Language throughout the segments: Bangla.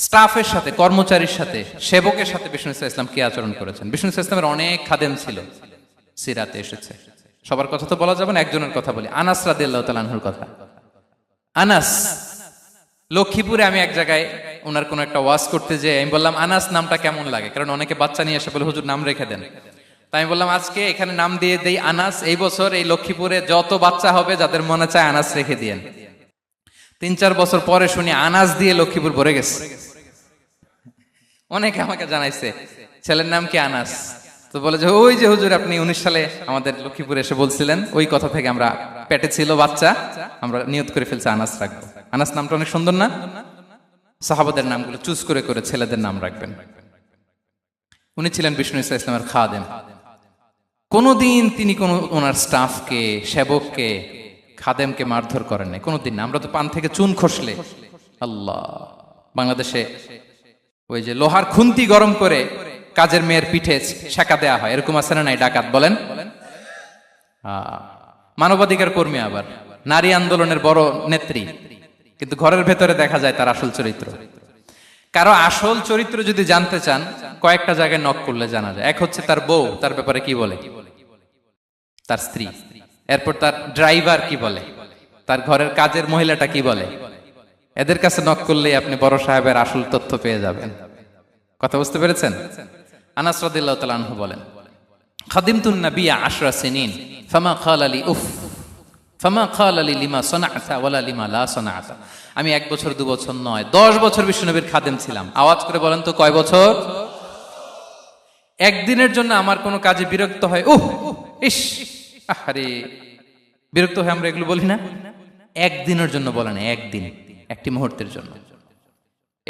স্টাফের সাথে, কর্মচারীর সাথে, সেবকের সাথে বিষ্ণু ইসা ইসলাম কি আচরণ করেছেন? বিষ্ণু ইসা ইসলামের অনেক খাদেম ছিল। সিরাতে এসেছে। সবার কথা তো বলা যাবে না, একজনের কথা বলি। আনাস রাদিয়াল্লাহু তাআলা কথা। আনাস, লক্ষ্মীপুরে আমি এক জায়গায় ওনার কোনো একটা ওয়াজ করতে যে আমি বললাম, আনাস, নামটা কেমন লাগে? কারণ অনেকে বাচ্চা নিয়ে এসে বলে, হুজুর, নাম রেখে দেন। তাই আমি বললাম, আজকে এখানে নাম দিয়ে দেই আনাস, এই বছর এই লক্ষ্মীপুরে যত বাচ্চা হবে, যাদের মনে চায় আনাস রেখে দিয়েন। তিন চার বছর পরে শুনি আনাস দিয়ে লক্ষ্মীপুর ভরে গেছে। অনেকে আমাকে জানাইছে, ছেলের নাম কি আনাস? তো বলে যে, ওই যে হুজুর, আপনি উনিশ সালে আমাদের লক্ষ্মীপুরে এসে বলছিলেন, ওই কথা থেকে আমরা পেটে ছিল বাচ্চা, আমরা নিয়ত করে ফেলছি আনাস রাখব। আনাস নামটা অনেক সুন্দর না? সাহাবাদের নামগুলো চুজ করে করে ছেলেদের নাম রাখবেন। উনি ছিলেন বিষ্ণু ইসা ইসলামের খাদেম। কোনোদিন তিনি কোনো ওনার স্টাফকে, সেবককে, খাদেমকে মারধর করেন নাই কোনোদিন আমরা তো পান থেকে চুন খসলে। আল্লাহ! বাংলাদেশে ওই যে লোহার খুন্তি গরম করে কাজের মেয়ের পিঠে শেখা দেয়া হয়। এরকম আছে না নাই ডাকাত? বলেন। মানবাধিকার কর্মী আবার। নারী আন্দোলনের বড় নেত্রী। কিন্তু ঘরের ভেতরে দেখা যায় তার আসল চরিত্র। কারও আসল চরিত্র যদি জানতে চান, কয়েকটা জায়গায় নক করলে জানা যায়। এক হচ্ছে তার বউ, তার ব্যাপারে কি বলে? তার স্ত্রী। এরপর তার ড্রাইভার কি বলে? তার ঘরের কাজের মহিলাটা কি বলে? এদের কাছে নক করলেই আপনি বড় সাহেবের আসল তথ্য পেয়ে যাবেন। কথা বুঝতে পেরেছেন? আনাস রাদিল্লাহ আনহু বলেন, খাদিমতুন নাবিয়া আশরা সিনিন, ফামা খাল আলী উফ, ফামা খাল আলী লিমা সনাআতা ওয়ালা লিমা লা সনাআতা। আমি এক বছর, দু বছর নয়, দশ বছর বিষ্ণুনবীর খাদেম ছিলাম। আওয়াজ করে বলেন তো কয় বছর? একদিনের জন্য আমার কোনো কাজে বিরক্ত হয়, উহ, ইস আরে বিরক্ত হয়ে আমরা এগুলো বলি না? একদিনের জন্য বলে না, একদিন, একটি মুহূর্তের জন্য।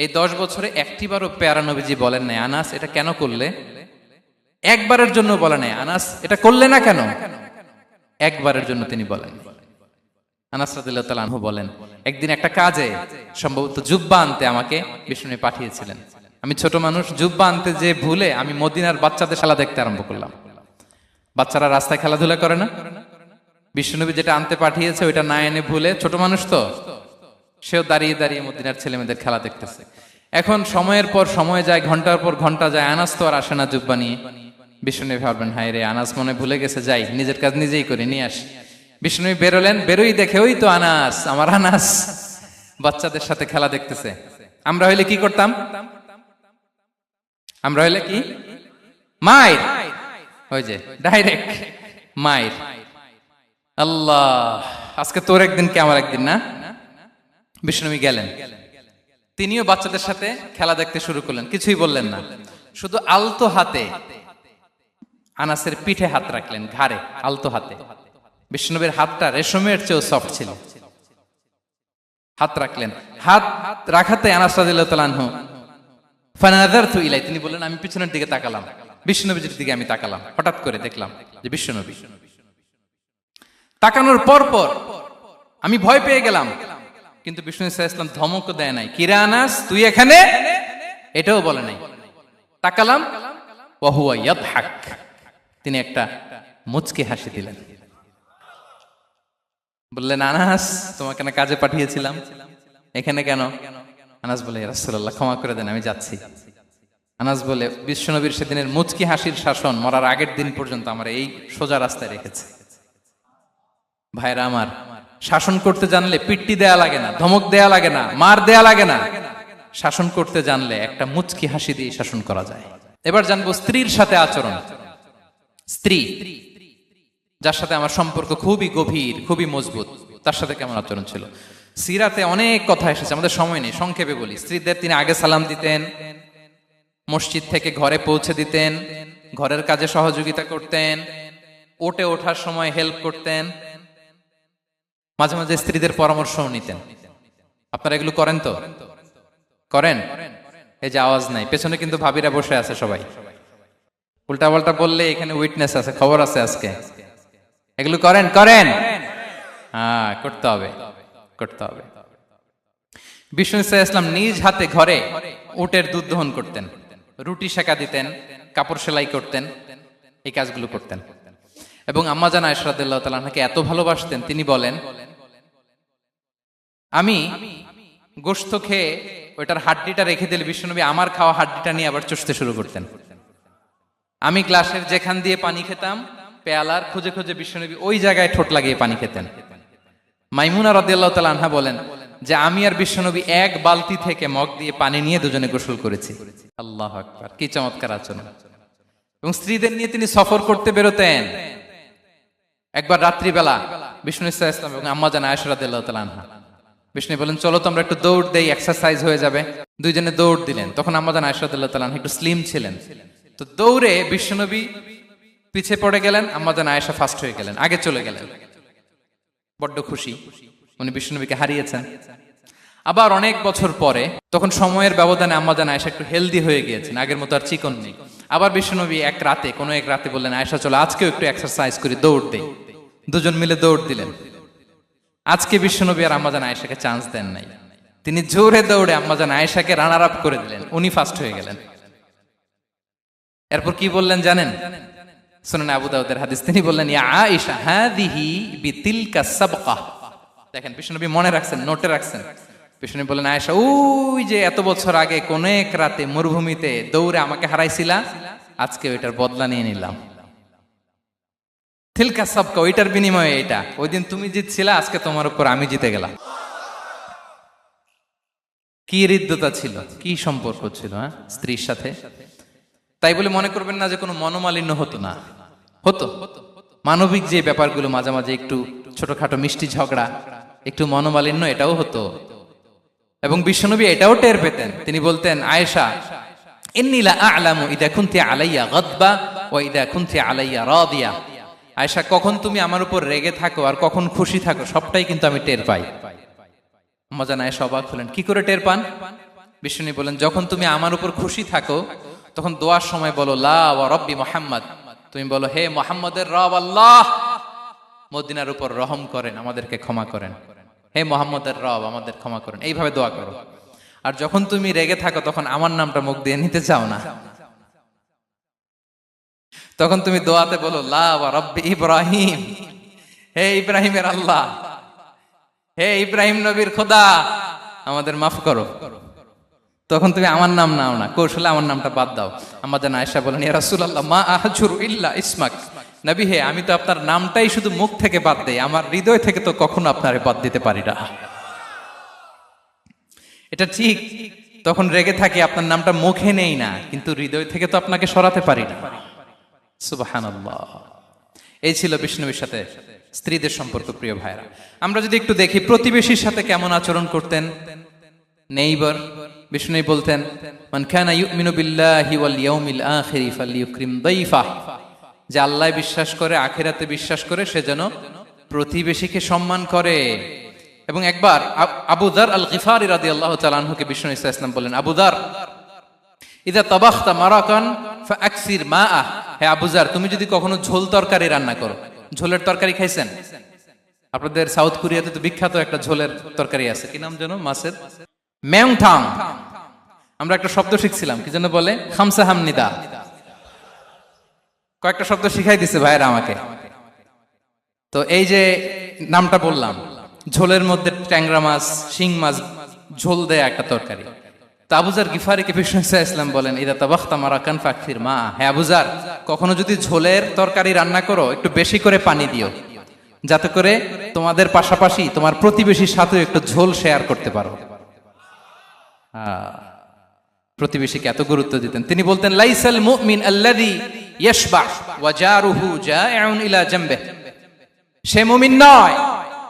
এই দশ বছরে একটিবারও পেয়ারা নবীজি বলেন নাই, আনাস, এটা কেন করলে? একবারের জন্য বলে নাই, আনাস, এটা করলে না কেন? একবারের জন্য তিনি বলেন। আনাস রাদিল্লাহু বলেন, একদিন একটা কাজে, সম্ভবত জুব্বা আনতে আমাকে বিষ্ণু পাঠিয়েছিলেন। আমি ছোট মানুষ, জুব্বা আনতে যে ভুলে আমি মদিনার বাচ্চাদের খেলা দেখতে আরম্ভ করলাম। বাচ্চারা রাস্তায় খেলাধুলা করে না? বিষ্ণুনবী যেটা আনতে পাঠিয়েছে, ওইটা না এনে ভুলে ছোট মানুষ তো। সেও দাঁড়িয়ে দাঁড়িয়ে মদিনার ছেলে মেয়েদের খেলা দেখতেছে। এখন সময়ের পর সময় যায়, ঘণ্টার পর ঘণ্টা যায়, আনাস তো আর আসে না জুব্বা নিয়ে। বিষ্ণু ভাববেন হাই রে, আনাস মনে ভুলে গেছে, যাই, নিজের কাজ নিজেই করে, নিয়ে আসি। বিষ্ণু বেরোলেন, বেরোই দেখে, ওই তো আনাস, আমার আনাস। বাচ্চাদের সাথে খেলা দেখতেছে। আমরা হইলে কি করতাম? আমরা হইলে কি? মায়ের। ওই যে ডাইরেক্ট মায়ের। আল্লাহ, আজকে তোর একদিন কে আমার একদিন না? বিষ্ণুবী গেলেন। তিনিও বাচ্চাদের সাথে খেলা দেখতে শুরু করলেন, কিছুই বললেন না। শুধু আলতো হাতে আনাসের পিঠে হাত রাখলেন, ঘাড়ে, আলতো হাতে। বিষ্ণুবীর হাতটা রেশমের চেয়েও সফট ছিল। হাত রাখলেন। হাত রাখাতে আনাস ফানাদারতু ইলাই তিনি বললেন, আমি পিছনের দিকে তাকালাম। বিষ্ণুনবীর দিকে আমি তাকালাম। হঠাৎ করে দেখলাম যে বিষ্ণুনবী তাকানোর পর পর আমি ভয় পেয়ে গেলাম। কিন্তু বিষ্ণু ইসা ইসলাম ধমক দেয় নাই। কিরা আনাস তুই এখানে? এটাও বলে নাই। তাকালাম তিনি একটা মুচকি হাসি দিলেন। বললেন, আনাস, তোমাকে না কাজে পাঠিয়েছিলাম। এখানে কেন? আনাস বলে রাসূলুল্লাহ, ক্ষমা করে দেন, আমি যাচ্ছি। আনাস বলে বিশ্বনবীর সেদিনের মুচকি হাসির শাসন মরার আগের দিন পর্যন্ত আমার এই সোজা রাস্তায় রেখেছে। ভাইরা আমার শাসন করতে জানলে পিট্টি দেয়া লাগে না, ধমক দেয়া লাগে না, মার দেয়া লাগে না। শাসন করতে জানলে একটা মুচকি হাসি দিয়ে শাসন করা যায়। এবার জানব স্ত্রীর সাথে আচরণ। স্ত্রী, যার সাথে আমার সম্পর্ক খুবই গভীর, খুবই মজবুত, তার সাথে কেমন আচরণ ছিল? সিরাতে অনেক কথা এসেছে, আমাদের সময় নেই, সংক্ষেপে বলি। স্ত্রীদের তিনি আগে সালাম দিতেন, মসজিদ থেকে ঘরে পৌঁছে দিতেন, ঘরের কাজে সহযোগিতা করতেন, ওটে ওঠার সময় হেল্প করতেন মাঝে মাঝে স্ত্রীদের পরামর্শও নিতেন। আপনারা এগুলো করেন তো? করেন? এই যে আওয়াজ নাই। পেছনে কিন্তু ভাবিরা বসে আছে সবাই। উল্টা পাল্টা বললে এখানে উইটনেস আছে, খবর আছে আজকে। এগুলো করেন? করেন? হ্যাঁ করতে হবে। করতে হবে। বিষ্ণু ইসা ইসলাম নিজ হাতে ঘরে উটের দুধ দহন করতেন। রুটি সেকা দিতেন, কাপড় সেলাই করতেন, এই কাজগুলো করতেন। এবং আম্মাজান আয়সরাদুল্লাহ তালাকে এত ভালোবাসতেন, তিনি বলেন আমি গোস্ত খেয়ে ওইটার হাড্ডিটা রেখে দিলে বিশ্বনবী আমার খাওয়া হাড্ডিটা নিয়ে আবার চষতে শুরু করতেন। আমি গ্লাসের যেখান দিয়ে পানি খেতাম, পেয়ালার খুঁজে খুঁজে বিশ্বনবী ওই জায়গায় ঠোঁট লাগিয়ে পানি খেতেন। মাইমুনা রদিয়াল্লাহ তালা আনহা বলেন যে আমি আর বিশ্বনবী এক বালতি থেকে মগ দিয়ে পানি নিয়ে দুজনে গোসল করেছি। আল্লাহ আকবার, কি চমৎকার আচরণ। এবং স্ত্রীদের নিয়ে তিনি সফর করতে বেরোতেন। একবার রাত্রিবেলা বিষ্ণু ইসলাম এবং আম্মা জান আয়সরাদিল্লাহ তালা আনহা বিষ্ণু বলেন চলো তো আমরা একটু দৌড় দেই এক্সারসাইজ হয়ে যাবে। দুইজনে দৌড় দিলেন। তখন আম্মা জান আয়সরাদিল্লাহ তালা আনহা একটু স্লিম ছিলেন। তো দৌড়ে বিশ্বনবী পিছে পড়ে গেলেন আম্মা জান আয়েশা ফার্স্ট হয়ে গেলেন, আগে চলে গেলেন। বড্ড খুশি, উনি বিষ্ণুনবীকে হারিয়েছেন। আবার অনেক বছর পরে, তখন সময়ের ব্যবধানে আম্মাজান আয়েশা একটু হেলদি হয়ে গিয়েছেন, আগের মতো আর চিকন নেই। আবার বিষ্ণুনবী এক রাতে, কোনো এক রাতে বললেন আয়েশা চলো, আজকেও একটু এক্সারসাইজ করি, দৌড় দেই। দুজন মিলে দৌড় দিলেন। আজকে বিশ্বনবী আর আম্মাজান আয়েশাকে চান্স দেন নাই। তিনি জোরে দৌড়ে আম্মাজান আয়েশাকে রানার আপ করে দিলেন। উনি ফার্স্ট হয়ে গেলেন। এরপর কি বললেন জানেন? শুনেন আবু দাউদের হাদিস। তিনি বললেন, ইয়া আয়েশা, হাদিহি বিতিলকা সাবকা। দেখেন, বিশ্বনবী মনে রাখছেন নোটে রাখছেন। বিষ্ণু বললেন, আয়েশা, ওই যে এত বছর আগে কোন এক রাতে মরুভূমিতে দৌড়ে আমাকে হারাইছিলা, আজকে ওইটার বদলা নিয়ে নিলাম। থিলকা সাবকা, ওইটার বিনিময়ে এটা। ওই দিন তুমি জিতছিলা, আজকে তোমার উপর আমি জিতে গেলাম। কি হৃদ্যতা ছিল, কি সম্পর্ক ছিল হ্যাঁ? স্ত্রীর সাথে। তাই বলে মনে করবেন না যে কোনো মনোমালিন্য হতো না। হতো। মানবিক যে ব্যাপারগুলো মাঝে মাঝে একটু ছোটখাটো মিষ্টি ঝগড়া, একটু মনোমালিন্য, এটাও হতো। এবং বিশ্বনবী এটাও টের পেতেন। তিনি বলতেন, আয়েশা ইন্নিলা আলামু ইদা কুনতি আলাইয়া গদবা ও ইদা কুনতি আলাইয়া রাদিয়া। আয়েশা, কখন তুমি আমার উপর রেগে থাকো আর কখন খুশি থাকো, সবটাই কিন্তু আমি টের পাই। মজা নাই অবাক হলেন, কি করে টের পান? বিষ্ণু বলেন যখন তুমি আমার উপর খুশি থাকো, তখন দোয়ার সময় বলো, লা মোহাম্মদ। তুমি বলো, হে মোহাম্মদের রব আল্লাহ। মদিনার উপর রহম করেন, আমাদেরকে ক্ষমা করেন। হে মোহাম্মদের রব, আমাদের ক্ষমা করেন। এইভাবে দোয়া করো। আর যখন তুমি রেগে থাকো, তখন আমার নামটা মুখ দিয়ে নিতে চাও না। তখন তুমি দোয়াতে বলো রব্বি ইব্রাহিম। হে ইব্রাহিমের আল্লাহ, হে ইব্রাহিম নবীর খোদা, আমাদের মাফ করো। তখন তুমি আমার নাম নাও না, কৌশলে আমার নামটা বাদ দাও। আমাদের আয়সা বলেন ইসমাক। নবী হে, আমি তো আপনার নামটাই শুধু মুখ থেকে বাদ দেই, আমার হৃদয় থেকে তো কখনো আপনারে বাদ দিতে পারি না। এটা ঠিক, তখন রেগে থাকি, আপনার নামটা মুখে নেই না, কিন্তু হৃদয় থেকে তো আপনাকে সরাতে পারি না। এই ছিল বিষ্ণুবীর সাথে স্ত্রীদের সম্পর্ক, প্রিয় ভাইরা আমরা যদি একটু দেখি প্রতিবেশীর সাথে কেমন আচরণ করতেন। নেইবার বিষ্ণু বলতেন, মান কানা ইউমিনু বিল্লাহি ওয়াল ইয়াউমিল আখিরি ফালইউকরিম দাইফা যে আল্লাহ বিশ্বাস করে, আখিরাতে বিশ্বাস করে, সে যেন প্রতিবেশীকে সম্মান করে। এবং একবার আব- দার আল গিফারি রাদিয়াল্লাহু তাআলা আনহুকে বিষ্ণু ইসা ইসলাম বললেন, আবু দার ইদা তাবাখতা মারাকান ফাকসির মাআ হে আবুজার তুমি যদি কখনো ঝোল তরকারি রান্না করো, ঝোলের তরকারি খাইছেন? আপনাদের সাউথ কোরিয়াতে তো বিখ্যাত একটা ঝোলের তরকারি আছে। কি নাম যেন? মাছের ম্যাংথাং। আমরা একটা শব্দ শিখছিলাম, কি যেন বলে? খামসা হামনিদা। কয়েকটা শব্দ শিখাই দিছে ভাইয়েরা আমাকে। তো এই যে নামটা বললাম, ঝোলের মধ্যে ট্যাংরা মাছ, শিং মাছ, ঝোল দেয়া একটা তরকারি। তো আবুজার গিফারিকে বিষ্ণু ইসা ইসলাম বলেন, ইদা তাবাখতা মারাকান ফাকফির মা। হ্যাঁ আবুজার, কখনো যদি ঝোলের তরকারি রান্না করো, একটু বেশি করে পানি দিও, যাতে করে তোমাদের পাশাপাশি তোমার প্রতিবেশীর সাথে একটু ঝোল শেয়ার করতে পারো। প্রতিবেশীকে এত গুরুত্ব দিতেন। তিনি বলতেন, লাইসাল মুমিন আল্লাযী ইয়াশবা ওয়া জারুহু জাইউন ইলা জামবে সে মুমিন নয়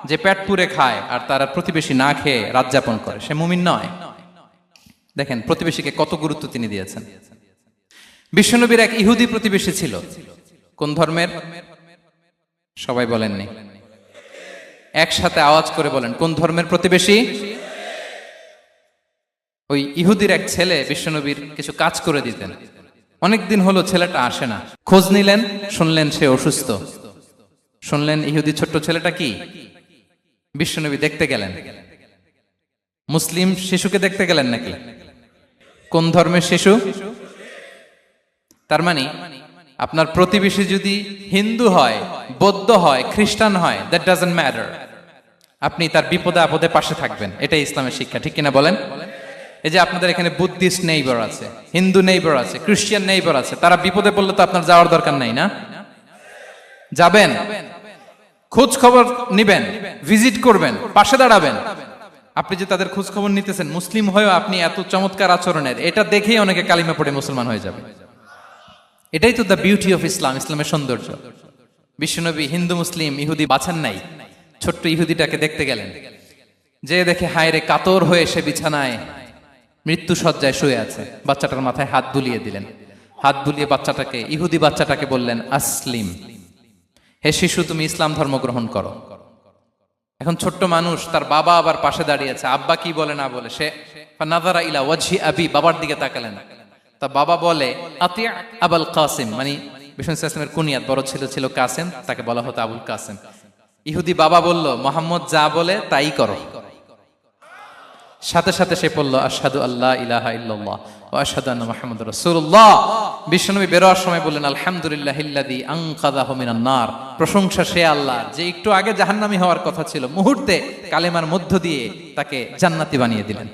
যে পেট পুরে খায় আর তারা প্রতিবেশী না খেয়ে রাত যাপন করে। সে মুমিন নয়। দেখেন, প্রতিবেশীকে কত গুরুত্ব তিনি দিয়েছেন। বিশ্বনবীর এক ইহুদি প্রতিবেশী ছিল। কোন ধর্মের? সবাই বলেননি। একসাথে আওয়াজ করে বলেন, কোন ধর্মের প্রতিবেশী? ওই ইহুদির এক ছেলে বিশ্বনবীর কিছু কাজ করে দিতেন। অনেকদিন হলো ছেলেটা আসে না। খোঁজ নিলেন, শুনলেন সে অসুস্থ। শুনলেন ইহুদি ছোট্ট ছেলেটা কি? বিশ্বনবী দেখতে গেলেন। মুসলিম শিশুকে দেখতে গেলেন নাকি? কোন ধর্মের শিশু? তার মানে আপনার প্রতিবেশী যদি হিন্দু হয়, বৌদ্ধ হয়, খ্রিস্টান হয় দ্যাট ডাজন্ট ম্যাটার আপনি তার বিপদে আপদে পাশে থাকবেন। এটাই ইসলামের শিক্ষা, ঠিক কিনা বলেন? এই যে আপনাদের এখানে বুদ্ধিস্ট নেইবার আছে, হিন্দু নেইবার আছে, খ্রিস্টান নেইবার আছে, তারা বিপদে পড়লে তো আপনার যাওয়ার দরকার নাই না? যাবেন, খোঁজ খবর নিবেন, ভিজিট করবেন, পাশে দাঁড়াবেন আপনি যে তাদের খোঁজ খবর নিতেছেন, মুসলিম হয়েও আপনি এত চমৎকার আচরণের। এটা দেখেই অনেকে কালিমা পড়ে মুসলমান হয়ে যাবে। এটাই তো দ্য বিউটি অফ ইসলাম ইসলামের সৌন্দর্য। বিশ্বনবী হিন্দু, মুসলিম, ইহুদি বাছান নাই। ছোট্ট ইহুদিটাকে দেখতে গেলেন। যে দেখে, হায়রে কাতর হয়ে সে বিছানায় মৃত্যু সজ্জায় শুয়ে আছে। বাচ্চাটার মাথায় হাত বুলিয়ে দিলেন। হাত বুলিয়ে বাচ্চাটাকে, ইহুদি বাচ্চাটাকে বললেন, আসলিম। হে শিশু, তুমি ইসলাম ধর্ম গ্রহণ করো। এখন ছোট্ট মানুষ, তার বাবা আবার পাশে দাঁড়িয়ে আছে আব্বা কি বলে না বলে, সে নাজারা ইলা ওয়াজহি আবি, বাবার দিকে তাকালেন। তা বাবা বলে আতিয়া আবুল কাসিম মানে বিষ্ণু ইসলামের কুনিয়াত, বড় ছিল ছিল কাসিম, তাকে বলা হতো আবুল কাসিম। ইহুদি বাবা বলল, মোহাম্মদ যা বলে তাই করো। সাথে সাথে সে পড়ল আশহাদু আল্লাহ ইলাহা ইল্লাল্লাহ। মুহাম্মাদুর বেরোয়ার সময় বললেন, আলহামদুলিল্লাহ আনকাযাহু হোমিনান নার। প্রশংসা সে আল্লাহ, যে একটু আগে জাহান্নামী হওয়ার কথা ছিল। মুহূর্তে কালেমার মধ্য দিয়ে তাকে জান্নাতি বানিয়ে দিলেন।